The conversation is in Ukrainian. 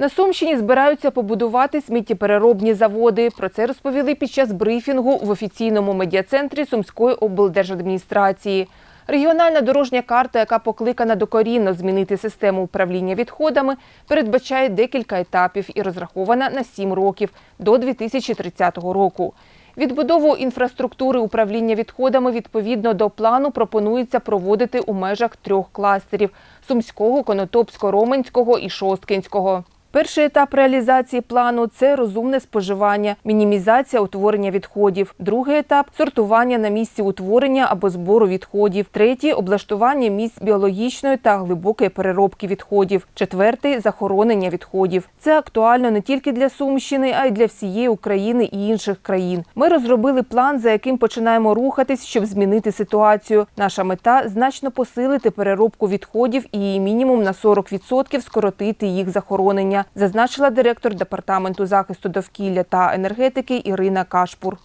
На Сумщині збираються побудувати сміттєпереробні заводи. Про це розповіли під час брифінгу в офіційному медіа-центрі Сумської облдержадміністрації. Регіональна дорожня карта, яка покликана докорінно змінити систему управління відходами, передбачає декілька етапів і розрахована на 7 років до 2030 року. Відбудову інфраструктури управління відходами відповідно до плану пропонується проводити у межах трьох кластерів – Сумського, Конотопсько-Роменського і Шосткинського. Перший етап реалізації плану це розумне споживання, мінімізація утворення відходів. Другий етап сортування на місці утворення або збору відходів. Третій облаштування місць біологічної та глибокої переробки відходів. Четвертий захоронення відходів. Це актуально не тільки для Сумщини, а й для всієї України і інших країн. Ми розробили план, за яким починаємо рухатись, щоб змінити ситуацію. Наша мета значно посилити переробку відходів і мінімум на 40% скоротити їх захоронення, зазначила директор департаменту захисту довкілля та енергетики Ірина Кашпур.